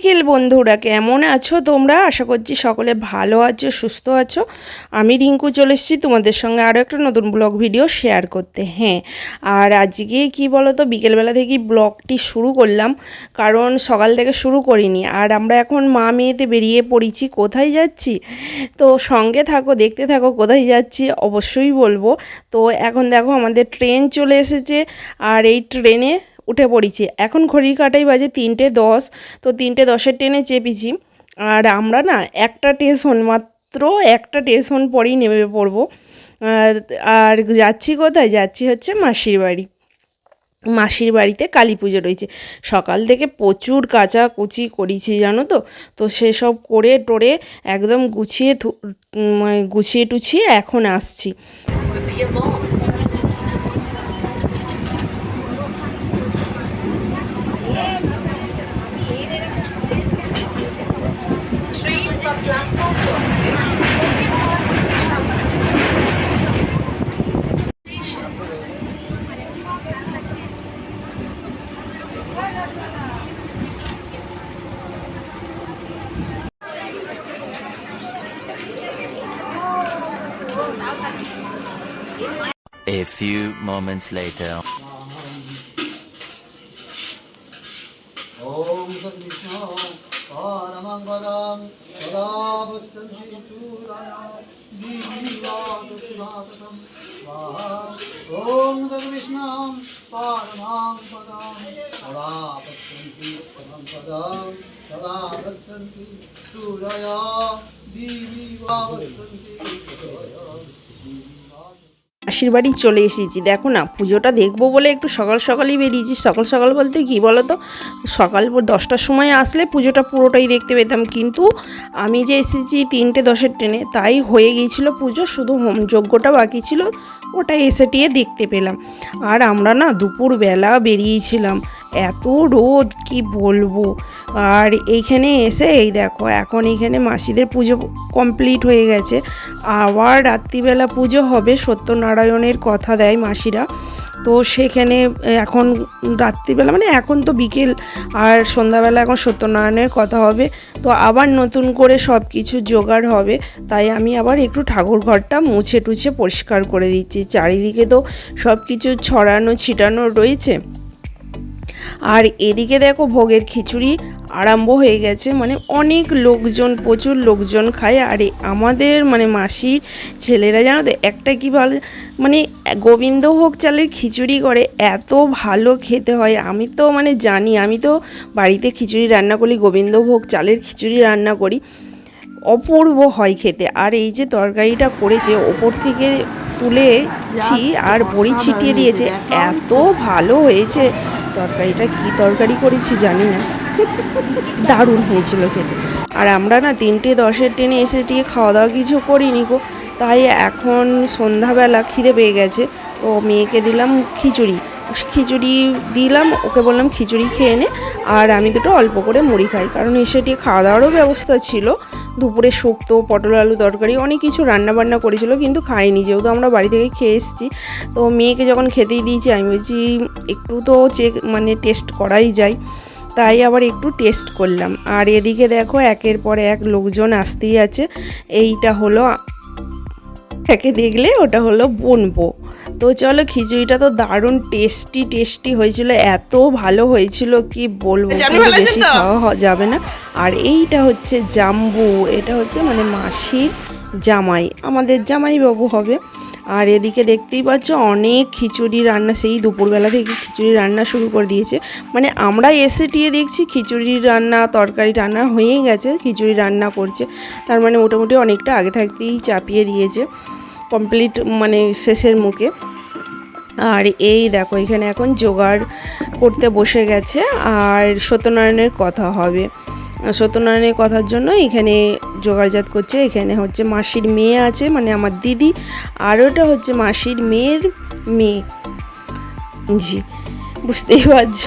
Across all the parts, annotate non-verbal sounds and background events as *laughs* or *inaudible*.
বিকেল বন্ধুরা, কেমন আছো তোমরা? আশা করছি সকলে ভালো আছো, সুস্থ আছো। আমি রিঙ্কু, চলে এসেছি তোমাদের সঙ্গে আরও একটা নতুন ব্লগ ভিডিও শেয়ার করতে। হ্যাঁ আর আজকে কি বলো তো বিকেলবেলা থেকেই ব্লগটি শুরু করলাম, কারণ সকাল থেকে শুরু করিনি। আর আমরা এখন মা মেয়েতে বেরিয়ে পড়েছি, কোথায় যাচ্ছি? তো সঙ্গে থাকো, দেখতে থাকো, কোথায় যাচ্ছি, অবশ্যই বলব। তো এখন দেখো, আমাদের ট্রেন চলে এসেছে, আর এই ট্রেনে উঠে পড়েছি। এখন ঘড়ির কাটাই বাজে তিনটে দশ তো তিনটে দশের ট্রেনে চেপেছি। আর আমরা না একটা স্টেশন মাত্র একটা স্টেশন পরেই নেমে পড়ব। আর যাচ্ছি কোথায়? যাচ্ছি হচ্ছে মাসির বাড়ি। মাসির বাড়িতে কালী পুজো রয়েছে। সকাল থেকে প্রচুর কাচা কুচি করেছি জানো তো? তো সেসব করে টোরে একদম গুছিয়ে উম, গুছিয়ে টুছিয়ে এখন আসছি। A few moments later. ॐ सद्विष्णो परमङ्गलं सदा पश्यन्ति शूराणां दीवादशिवाततं स्वाहा ॐ सद्विष्णों परमां पदं सदा पश्यन्ति परं पदं सदा पश्यन्ति सूरया दीवा पश्यन्ति सूरया মাসির বাড়ি চলে এসেছি। দেখো না, পুজোটা দেখব বলে একটু সকাল সকালই বেরিয়েছি। সকাল সকাল বলতে কি বলো তো সকাল দশটার সময় আসলে পুজোটা পুরোটাই দেখতে পেতাম। কিন্তু আমি যে এসেছি তিনটে দশের ট্রেনে, তাই হয়ে গিয়েছিল পুজো, শুধু হোম যজ্ঞটা বাকি ছিল ওটা এসে টিয়ে দেখতে পেলাম। আর আমরা না দুপুরবেলা বেরিয়েছিলাম। এত রোদ, কি বলব? আর এইখানে এসে, এই দেখো, এখন এইখানে মাসিদের পুজো কমপ্লিট হয়ে গেছে। আবার রাত্রিবেলা পুজো হবে, সত্যনারায়ণের কথা দেয় মাসিরা। তো সেখানে এখন রাত্রিবেলা মানে এখন তো বিকেল, আর সন্ধ্যাবেলা এখন সত্যনারায়ণের কথা হবে। তো আবার নতুন করে সব কিছু জোগাড় হবে। তাই আমি আবার একটু ঠাকুর ঘরটা মুছে টুছে পরিষ্কার করে দিচ্ছি। চারিদিকে তো সব কিছু ছড়ানো ছিটানো রয়েছে। আর এদিকে দেখো ভোগের খিচুড়ি আরম্ভ হয়ে গেছে। মানে অনেক লোকজন, প্রচুর লোকজন খায়। আর আমাদের মানে মাসির ছেলেরা, জানো তো, একটা কি ভালো মানে গোবিন্দভোগ চালের খিচুড়ি করে, এত ভালো খেতে হয়। আমি তো মানে জানি, আমি তো বাড়িতে খিচুড়ি রান্না করি গোবিন্দভোগ চালের খিচুড়ি রান্না করি। অপূর্ব হয় খেতে। আর এই যে তরকারিটা করেছে, ওপর থেকে তুলেছি আর বড়ি ছিটিয়ে দিয়েছে। এত ভালো হয়েছে। তরকারিটা কি তরকারি করেছি জানি না। *laughs* দারুণ হয়েছিল খেতে। আর আমরা না তিনটে দশের ট্রেনে এসে টিয়ে খাওয়া দাওয়া কিছু করিনি গো। তাই এখন সন্ধ্যাবেলা খিদে পেয়ে গেছে। তো মেয়েকে দিলাম খিচুড়ি। খিচুড়ি দিলাম, ওকে বললাম খিচুড়ি খেয়ে নে। আর আমি দুটো অল্প করে মুড়ি খাই, কারণ এসে দিয়ে খাওয়া দাওয়ারও ব্যবস্থা ছিল। দুপুরে শুক্তো, পটল আলু তরকারি, অনেক কিছু রান্না বান্না করেছিল, কিন্তু খাইনি। যেহেতু আমরা বাড়ি থেকে খেয়ে এসেছি, তো মেয়েকে যখন খেতেই দিয়েছি, আমি বলছি একটু তো চেক মানে টেস্ট করাই যায়। তাই আবার একটু টেস্ট করলাম। আর এদিকে দেখো, একের পর এক লোকজন আসতেই আছে। এইটা হলো, একে দেখলে ওটা হলো বনবো। তো চলো খিচুড়িটা তো দারুণ টেস্টি টেস্টি হয়েছিল এত ভালো হয়েছিল কি বলব বেশি খাওয়া যাবে না। আর এইটা হচ্ছে জাম্বু এটা হচ্ছে মানে মাসির জামাই আমাদের জামাই বাবু হবে। আর এদিকে দেখতেই পাচ্ছ অনেক খিচুড়ি রান্না সেই দুপুরবেলা থেকে খিচুড়ি রান্না শুরু করে দিয়েছে। মানে আমরা এসে টিয়ে দেখছি খিচুড়ি রান্না তরকারি রান্না হয়েই গেছে খিচুড়ি রান্না করছে। তার মানে মোটামুটি অনেকটা আগে থাকতেই চাপিয়ে দিয়েছে। কমপ্লিট মানে শেষের মুখে। আর এই দেখো, এখানে এখন জোগাড় করতে বসে গেছে আর সত্যনারায়ণের কথা হবে। সত্যনারায়ণের কথার জন্য এখানে জোগাড়জাত করছে। এখানে হচ্ছে মাসির মেয়ে আছে মানে আমার দিদি, আর ওটা হচ্ছে মাসির মেয়ের মেয়ে। জি, বুঝতেই পারছ?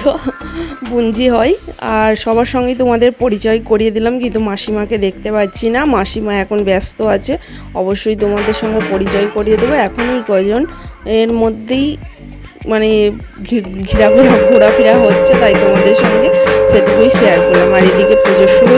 বুঞ্জি হয়। আর সবার সঙ্গেই তোমাদের পরিচয় করিয়ে দিলাম, কিন্তু মাসিমাকে দেখতে পাচ্ছি না। মাসিমা এখন ব্যস্ত আছে, অবশ্যই তোমাদের সঙ্গে পরিচয় করিয়ে দেবো। এখনই কজন এর মধ্যেই মানে ঘোরাফেরা ঘোরাফেরা হচ্ছে তাই তোমাদের সঙ্গে সেটুকুই শেয়ার করলাম। আর এদিকে পুজোর শুরু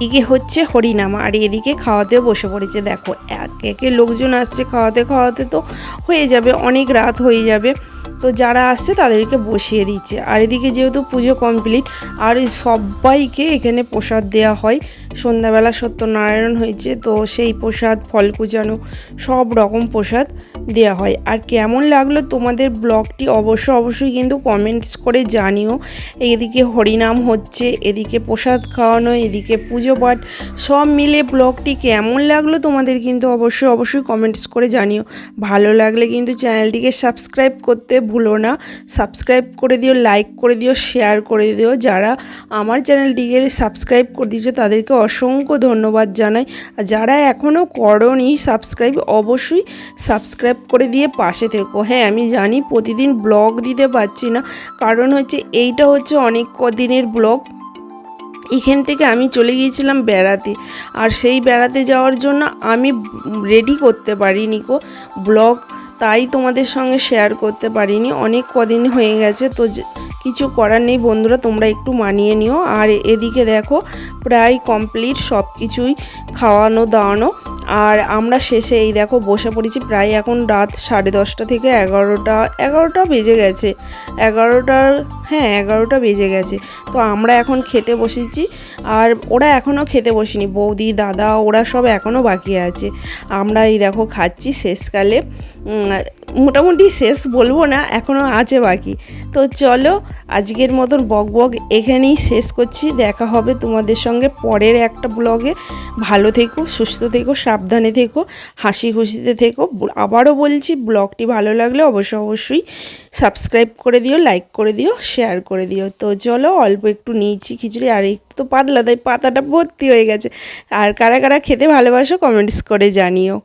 এদিকে হচ্ছে হরিনামা আর এদিকে খাওয়াতে বসে পড়েছে। দেখো, এক একে লোকজন আসছে খাওয়াতে খাওয়াতে তো হয়ে যাবে, অনেক রাত হয়ে যাবে। তো যারা আসছে তাদেরকে বসিয়ে দিচ্ছে। আর এদিকে যেহেতু পুজো কমপ্লিট আর সবাইকে এখানে প্রসাদ দেওয়া হয়। সন্ধ্যাবেলা সত্যনারায়ণ হয়েছে, তো সেই প্রসাদ ফল কুচানো সব রকম প্রসাদ দেওয়া হয়। আর কেমন লাগল তোমাদের ব্লগটি অবশ্য, অবশ্যই কিন্তু কমেন্টস করে জানিও। এদিকে হরিনাম হচ্ছে, এদিকে প্রসাদ খাওয়ানো, এদিকে পুজো পাঠ, সব মিলে ব্লগটি কেমন লাগল তোমাদের কিন্তু অবশ্যই অবশ্যই কমেন্টস করে জানিও। ভালো লাগলে কিন্তু চ্যানেলটিকে সাবস্ক্রাইব করতে ভুলো না। সাবস্ক্রাইব করে দিও, লাইক করে দিও, শেয়ার করে দিও। যারা আমার চ্যানেলটিকে সাবস্ক্রাইব করে দিয়েছ, তাদেরকে অসংখ্য ধন্যবাদ জানাই। আর যারা এখনও করনি সাবস্ক্রাইব অবশ্যই সাবস্ক্রাইব করে দিয়ে পাশে থেকো। হ্যাঁ আমি জানি প্রতিদিন ব্লগ দিতে পারছি না। কারণ হচ্ছে এইটা হচ্ছে অনেক কদিনের ব্লগ এখান থেকে আমি চলে গিয়েছিলাম বেড়াতে। আর সেই বেড়াতে যাওয়ার জন্য আমি রেডি করতে পারিনি কো ব্লগ তাই তোমাদের সঙ্গে শেয়ার করতে পারিনি। অনেক কদিন হয়ে গেছে। তো কিছু করার নেই বন্ধুরা, তোমরা একটু মানিয়ে নিও। আর এদিকে দেখো, প্রায় কমপ্লিট সব কিছুই খাওয়ানো, দাওয়ানো। আর আমরা শেষে এই দেখো বসে পড়েছি, প্রায় এখন রাত সাড়ে দশটা থেকে এগারোটা এগারোটা বেজে গেছে। এগারোটার হ্যাঁ এগারোটা বেজে গেছে। তো আমরা এখন খেতে বসেছি। আর ওরা এখনও খেতে বসেনি, বৌদি, দাদা, ওরা সব এখনও বাকি আছে। আমরা এই দেখো খাচ্ছি শেষকালে। মোটামুটি শেষ বলব না, এখনও আছে বাকি। তো চলো, আজকের মতন বক বক এখানেই শেষ করছি। দেখা হবে তোমাদের সঙ্গে পরের একটা ব্লগে। ভালো থেকো, সুস্থ থেকো, সাবধানে থেকো, হাসি খুশিতে থেকো। আবারও বলছি, ব্লগটি ভালো লাগলে অবশ্যই অবশ্যই সাবস্ক্রাইব করে দিও লাইক করে দিও শেয়ার করে দিও। তো চলো, অল্প একটু নিয়েছি খিচুড়ি, আর একটু তো পাতলা, তাই পাতাটা ভর্তি হয়ে গেছে। আর কারা কারা খেতে ভালোবাসো কমেন্টস করে জানিও।